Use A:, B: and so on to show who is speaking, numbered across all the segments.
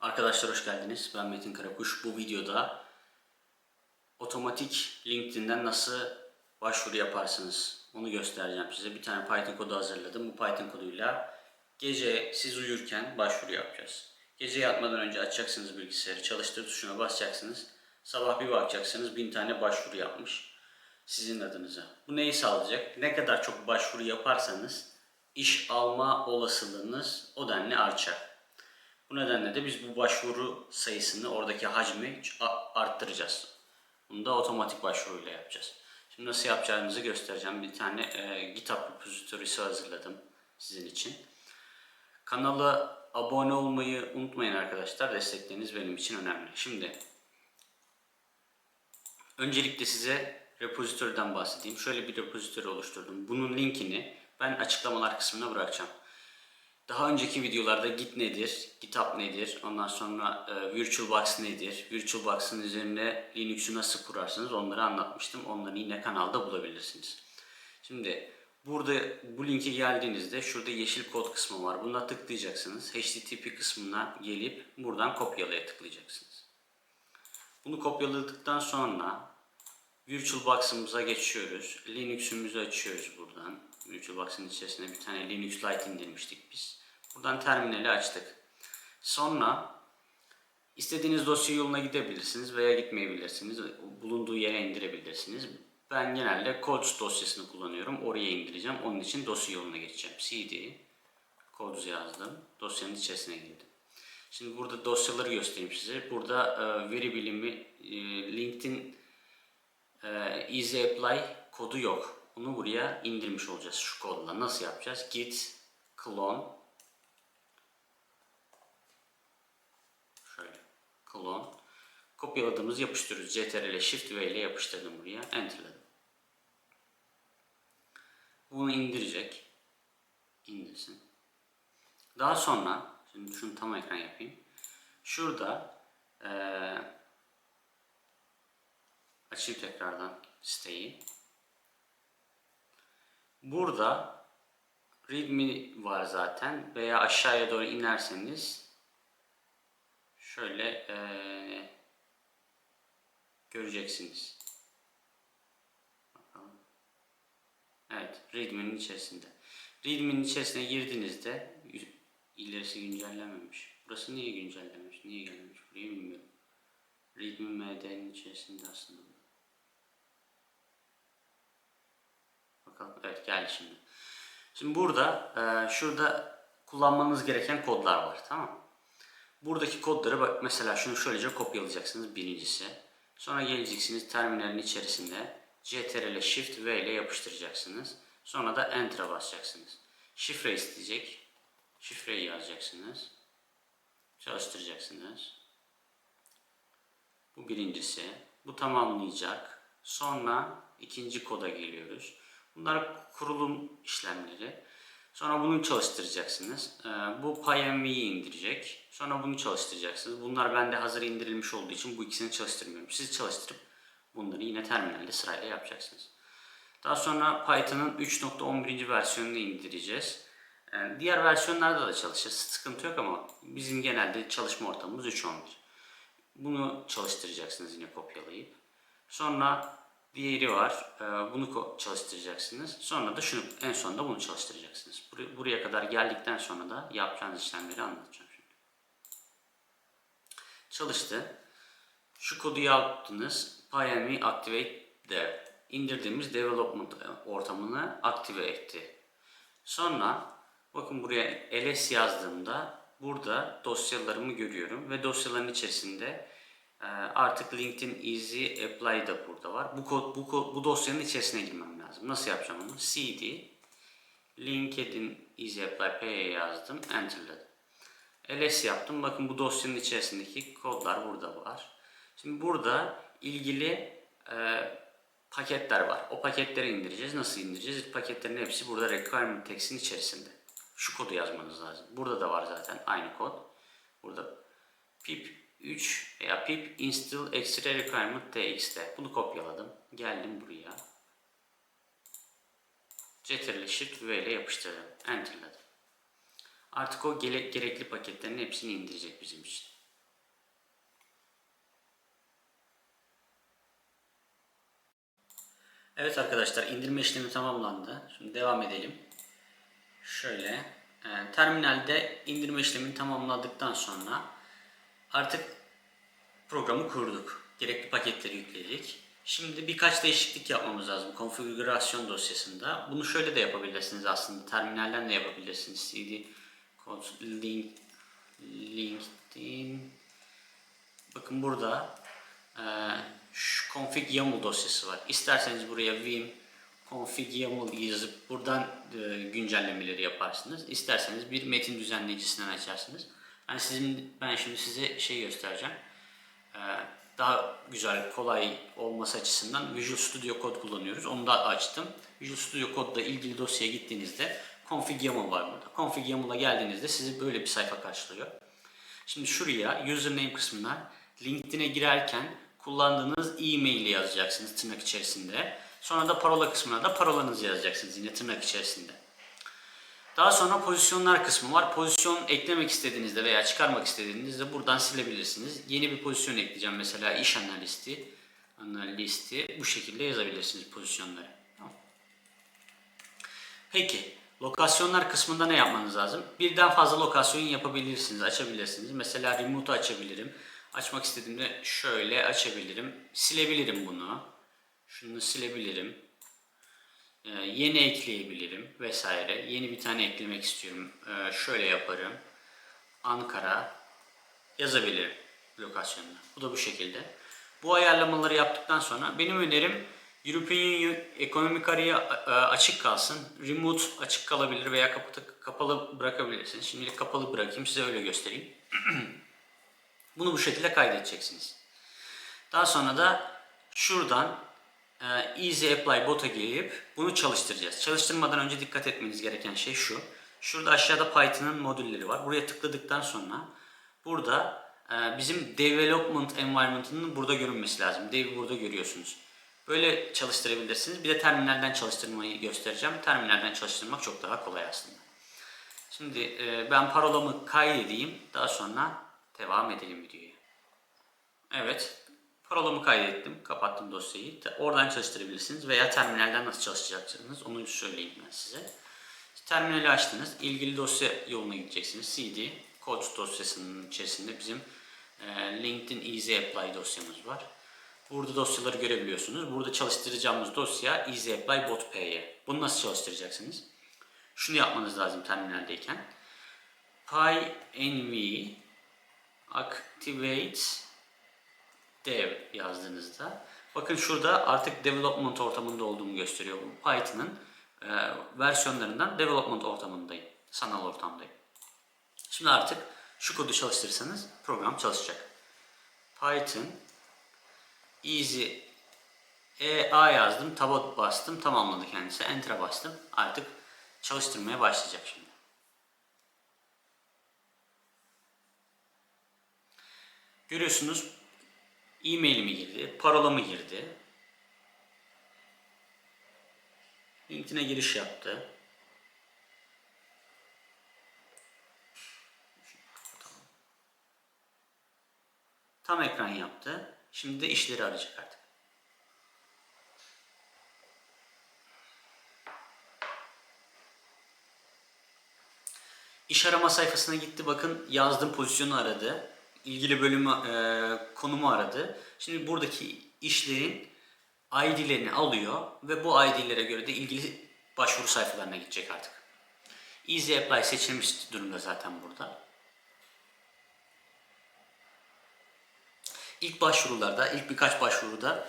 A: Arkadaşlar hoş geldiniz. Ben Metin Karakuş. Bu videoda otomatik LinkedIn'den nasıl başvuru yaparsınız onu göstereceğim size. Bir tane Python kodu hazırladım. Bu Python koduyla gece siz uyurken başvuru yapacağız. Gece yatmadan önce açacaksınız bilgisayarı, çalıştır tuşuna basacaksınız. Sabah bir bakacaksınız bin tane başvuru yapmış sizin adınıza. Bu neyi sağlayacak? Ne kadar çok başvuru yaparsanız iş alma olasılığınız o denli artacak. Bu nedenle de biz bu başvuru sayısını, oradaki hacmi arttıracağız. Bunu da otomatik başvuruyla yapacağız. Şimdi nasıl yapacağımızı göstereceğim. Bir tane e, GitHub repository'si hazırladım sizin için. Kanala abone olmayı unutmayın arkadaşlar. Destekleriniz benim için önemli. Şimdi öncelikle size repository'den bahsedeyim. Şöyle bir repository oluşturdum. Bunun linkini ben açıklamalar kısmına bırakacağım. Daha önceki videolarda Git nedir, GitHub nedir, ondan sonra e, VirtualBox nedir, VirtualBox'ın üzerine Linux'u nasıl kurarsınız onları anlatmıştım. Onları yine kanalda bulabilirsiniz. Şimdi burada bu linke geldiğinizde şurada yeşil kod kısmı var. Buna tıklayacaksınız. HTTP kısmına gelip buradan kopyalaya tıklayacaksınız. Bunu kopyaladıktan sonra VirtualBox'ımıza geçiyoruz. Linux'ümüzü açıyoruz buradan. VirtualBox'ın içerisine bir tane Linux Lite indirmiştik biz. Buradan terminali açtık. Sonra istediğiniz dosya yoluna gidebilirsiniz veya gitmeyebilirsiniz. Bulunduğu yere indirebilirsiniz. Ben genelde Codes dosyasını kullanıyorum. Oraya indireceğim. Onun için dosya yoluna geçeceğim. CD Codes yazdım. Dosyanın içerisine girdim. Şimdi burada dosyaları göstereyim size. Burada e, veri bilimi, e, LinkedIn e, Easy Apply kodu yok. Onu buraya indirmiş olacağız şu kodla. Nasıl yapacağız? Git clone şöyle clone kopyaladığımız yapıştırıyoruz. CTRL Shift V ile yapıştırdım buraya. Enter'ladım. Bunu indirecek. İndirsin. Daha sonra şimdi şunu tam ekran yapayım. Şurada eee açayım tekrardan siteyi. Burada readme var zaten veya aşağıya doğru inerseniz şöyle eee, göreceksiniz. Evet, readme'nin içerisinde. Readme'nin içerisine girdiğinizde ilerisi güncellenmemiş. Burası niye güncellenmemiş? Niye gelmemiş? Burayı bilmiyorum. Readme MD'nin içerisinde aslında. Bakalım. Evet geldi şimdi. Şimdi burada şurada kullanmanız gereken kodlar var. Tamam mı? Buradaki kodları bak mesela şunu şöylece kopyalayacaksınız birincisi. Sonra geleceksiniz terminalin içerisinde CTRL Shift V ile yapıştıracaksınız. Sonra da Enter'a basacaksınız. Şifre isteyecek. Şifreyi yazacaksınız. Çalıştıracaksınız. Bu birincisi. Bu tamamlayacak. Sonra ikinci koda geliyoruz. Bunlar kurulum işlemleri. Sonra bunu çalıştıracaksınız. Ee, bu PyMV'yi indirecek. Sonra bunu çalıştıracaksınız. Bunlar bende hazır indirilmiş olduğu için bu ikisini çalıştırmıyorum. Siz çalıştırıp bunları yine terminalde sırayla yapacaksınız. Daha sonra Python'ın 3.11. versiyonunu indireceğiz. Yani diğer versiyonlarda da çalışır. Sıkıntı yok ama bizim genelde çalışma ortamımız 3.11. Bunu çalıştıracaksınız yine kopyalayıp. Sonra diğeri var. Ee, Bunu çalıştıracaksınız. Sonra da şunu en sonunda bunu çalıştıracaksınız. Bur- Buraya kadar geldikten sonra da yapacağınız işlemleri anlatacağım şimdi. Çalıştı. Şu kodu yaptınız. PyMV Activate Dev. İndirdiğimiz development ortamını aktive etti. Sonra bakın buraya ls yazdığımda burada dosyalarımı görüyorum ve dosyaların içerisinde artık LinkedIn Easy Apply da burada var. Bu kod, bu kod, bu dosyanın içerisine girmem lazım. Nasıl yapacağım onu? cd LinkedIn Easy Apply P'ye yazdım, enterladım. ls yaptım. Bakın bu dosyanın içerisindeki kodlar burada var. Şimdi burada ilgili e, paketler var. O paketleri indireceğiz. Nasıl indireceğiz? Paketlerin hepsi burada requirement text'in içerisinde. Şu kodu yazmanız lazım. Burada da var zaten aynı kod. Burada pip 3 veya pip install extra requirement tx'te. Bunu kopyaladım. Geldim buraya. Ctrl Shift V ile yapıştırdım. Enter'ladım. Artık o gere gerekli paketlerin hepsini indirecek bizim için. Evet arkadaşlar indirme işlemi tamamlandı. Şimdi devam edelim. Şöyle e, terminalde indirme işlemini tamamladıktan sonra artık programı kurduk. Gerekli paketleri yükledik. Şimdi birkaç değişiklik yapmamız lazım konfigürasyon dosyasında. Bunu şöyle de yapabilirsiniz aslında. Terminalden de yapabilirsiniz. cd link linkedin bakın burada e, şu config YAML dosyası var. İsterseniz buraya vim config YAML yazıp buradan e, güncellemeleri yaparsınız. İsterseniz bir metin düzenleyicisinden açarsınız. Ben sizin ben şimdi size şey göstereceğim. E, daha güzel, kolay olması açısından Visual Studio Code kullanıyoruz. Onu da açtım. Visual Studio Code'da ilgili dosyaya gittiğinizde config YAML var burada. Config YAML'a geldiğinizde sizi böyle bir sayfa karşılıyor. Şimdi şuraya username kısmına LinkedIn'e girerken kullandığınız e-mail'i yazacaksınız tırnak içerisinde. Sonra da parola kısmına da parolanızı yazacaksınız yine tırnak içerisinde. Daha sonra pozisyonlar kısmı var. Pozisyon eklemek istediğinizde veya çıkarmak istediğinizde buradan silebilirsiniz. Yeni bir pozisyon ekleyeceğim mesela iş analisti. Analisti bu şekilde yazabilirsiniz pozisyonları. Peki lokasyonlar kısmında ne yapmanız lazım? Birden fazla lokasyon yapabilirsiniz, açabilirsiniz. Mesela remote açabilirim. Açmak istediğimde şöyle açabilirim. Silebilirim bunu. Şunu silebilirim. Ee, yeni ekleyebilirim vesaire. Yeni bir tane eklemek istiyorum. Ee, şöyle yaparım. Ankara yazabilirim lokasyonuna. Bu da bu şekilde. Bu ayarlamaları yaptıktan sonra benim önerim European Union ekonomik araya e, açık kalsın. Remote açık kalabilir veya kapalı, kapalı bırakabilirsiniz. Şimdilik kapalı bırakayım size öyle göstereyim. Bunu bu şekilde kaydedeceksiniz. Daha sonra da şuradan e, Easy Apply bot'a gelip bunu çalıştıracağız. Çalıştırmadan önce dikkat etmeniz gereken şey şu. Şurada aşağıda Python'ın modülleri var. Buraya tıkladıktan sonra burada e, bizim development environment'ının burada görünmesi lazım. Dev'i burada görüyorsunuz. Böyle çalıştırabilirsiniz. Bir de terminalden çalıştırmayı göstereceğim. Terminalden çalıştırmak çok daha kolay aslında. Şimdi e, ben parolamı kaydedeyim. Daha sonra devam edelim videoya. Evet. Parolamı kaydettim. Kapattım dosyayı. Oradan çalıştırabilirsiniz veya terminalden nasıl çalışacaksınız onu söyleyeyim ben size. Terminali açtınız. ilgili dosya yoluna gideceksiniz. CD kod dosyasının içerisinde bizim e, LinkedIn Easy Apply dosyamız var. Burada dosyaları görebiliyorsunuz. Burada çalıştıracağımız dosya Easy Apply Bot P'ye. Bunu nasıl çalıştıracaksınız? Şunu yapmanız lazım terminaldeyken. pynv activate dev yazdığınızda bakın şurada artık development ortamında olduğumu gösteriyor. Python'ın e, versiyonlarından development ortamındayım. Sanal ortamdayım. Şimdi artık şu kodu çalıştırırsanız program çalışacak. Python easy e, A yazdım, taba bastım, tamamladı kendisi. Enter'a bastım. Artık çalıştırmaya başlayacak şimdi. Görüyorsunuz e-mailimi girdi, parolamı girdi. LinkedIn'e giriş yaptı. Tam ekran yaptı. Şimdi de işleri arayacak artık. İş arama sayfasına gitti bakın yazdığım pozisyonu aradı. İlgili bölümü e, konumu aradı. Şimdi buradaki işlerin ID'lerini alıyor ve bu ID'lere göre de ilgili başvuru sayfalarına gidecek artık. Easy Apply seçilmiş durumda zaten burada. İlk başvurularda, ilk birkaç başvuruda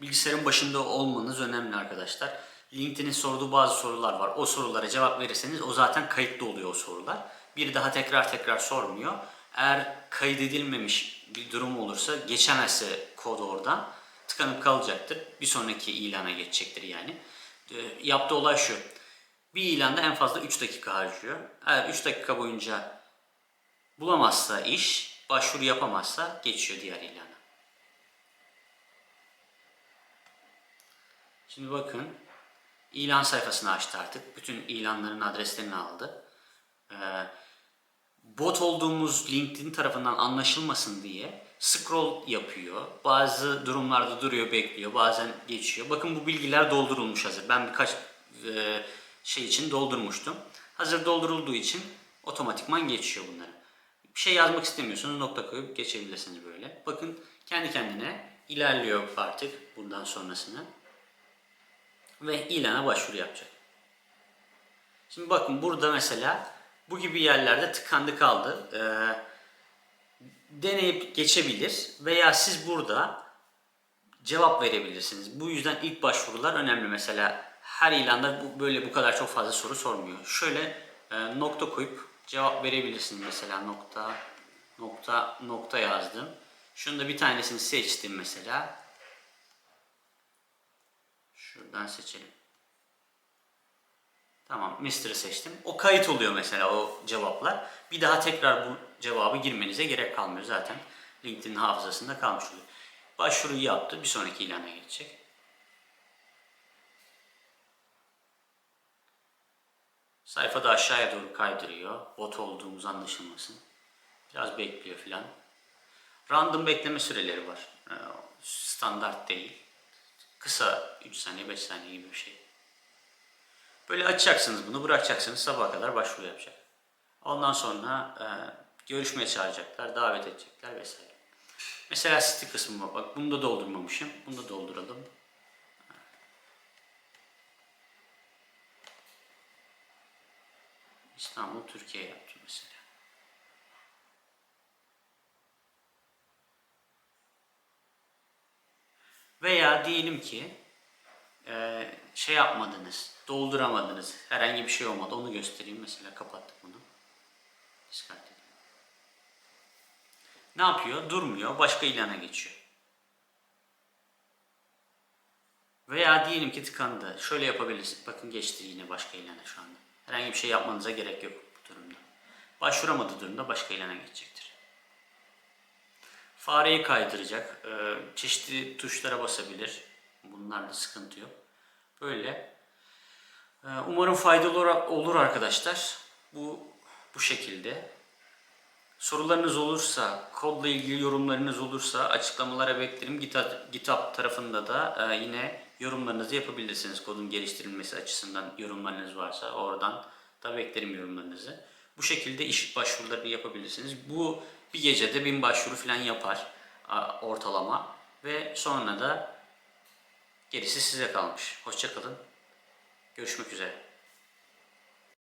A: bilgisayarın başında olmanız önemli arkadaşlar. LinkedIn'in sorduğu bazı sorular var. O sorulara cevap verirseniz o zaten kayıtlı oluyor o sorular. Bir daha tekrar tekrar sormuyor. Eğer kaydedilmemiş bir durum olursa geçemezse kod oradan tıkanıp kalacaktır. Bir sonraki ilana geçecektir yani. E, yaptığı olay şu. Bir ilanda en fazla 3 dakika harcıyor. Eğer 3 dakika boyunca bulamazsa iş, başvuru yapamazsa geçiyor diğer ilana. Şimdi bakın ilan sayfasını açtı artık. Bütün ilanların adreslerini aldı. Ee, bot olduğumuz LinkedIn tarafından anlaşılmasın diye scroll yapıyor. Bazı durumlarda duruyor, bekliyor. Bazen geçiyor. Bakın bu bilgiler doldurulmuş hazır. Ben birkaç e, şey için doldurmuştum. Hazır doldurulduğu için otomatikman geçiyor bunları. Bir şey yazmak istemiyorsanız nokta koyup geçebilirsiniz böyle. Bakın kendi kendine ilerliyor artık bundan sonrasını. Ve ilana başvuru yapacak. Şimdi bakın burada mesela bu gibi yerlerde tıkandı kaldı. Ee, deneyip geçebilir veya siz burada cevap verebilirsiniz. Bu yüzden ilk başvurular önemli. Mesela her ilanda bu, böyle bu kadar çok fazla soru sormuyor. Şöyle e, nokta koyup cevap verebilirsiniz. Mesela nokta nokta nokta yazdım. Şunu da bir tanesini seçtim mesela. Şuradan seçelim. Tamam, Mr'ı seçtim. O kayıt oluyor mesela o cevaplar. Bir daha tekrar bu cevabı girmenize gerek kalmıyor zaten. LinkedIn hafızasında kalmış oluyor. Başvuruyu yaptı, bir sonraki ilana geçecek. Sayfada aşağıya doğru kaydırıyor. Bot olduğumuz anlaşılmasın. Biraz bekliyor filan. Random bekleme süreleri var. Ee, Standart değil. Kısa 3 saniye 5 saniye gibi bir şey. Böyle açacaksınız bunu, bırakacaksınız sabaha kadar başvuru yapacak. Ondan sonra e, görüşmeye çağıracaklar, davet edecekler vesaire. Mesela site kısmı var. Bak bunu da doldurmamışım. Bunu da dolduralım. İstanbul, Türkiye yaptım mesela. Veya diyelim ki e, şey yapmadınız, dolduramadınız, herhangi bir şey olmadı. Onu göstereyim. Mesela kapattık bunu. Discard edelim. Ne yapıyor? Durmuyor. Başka ilana geçiyor. Veya diyelim ki tıkandı. Şöyle yapabilirsiniz. Bakın geçti yine başka ilana şu anda. Herhangi bir şey yapmanıza gerek yok bu durumda. Başvuramadığı durumda başka ilana geçecektir. Fareyi kaydıracak. Ee, çeşitli tuşlara basabilir. Bunlarda sıkıntı yok. Böyle. Ee, umarım faydalı olur- arkadaşlar. Bu bu şekilde. Sorularınız olursa, kodla ilgili yorumlarınız olursa açıklamalara beklerim. GitHub, tarafında da e, yine yorumlarınızı yapabilirsiniz. Kodun geliştirilmesi açısından yorumlarınız varsa oradan da beklerim yorumlarınızı. Bu şekilde iş başvurularını yapabilirsiniz. Bu bir gecede bin başvuru falan yapar ortalama ve sonra da gerisi size kalmış. Hoşçakalın. Görüşmek üzere.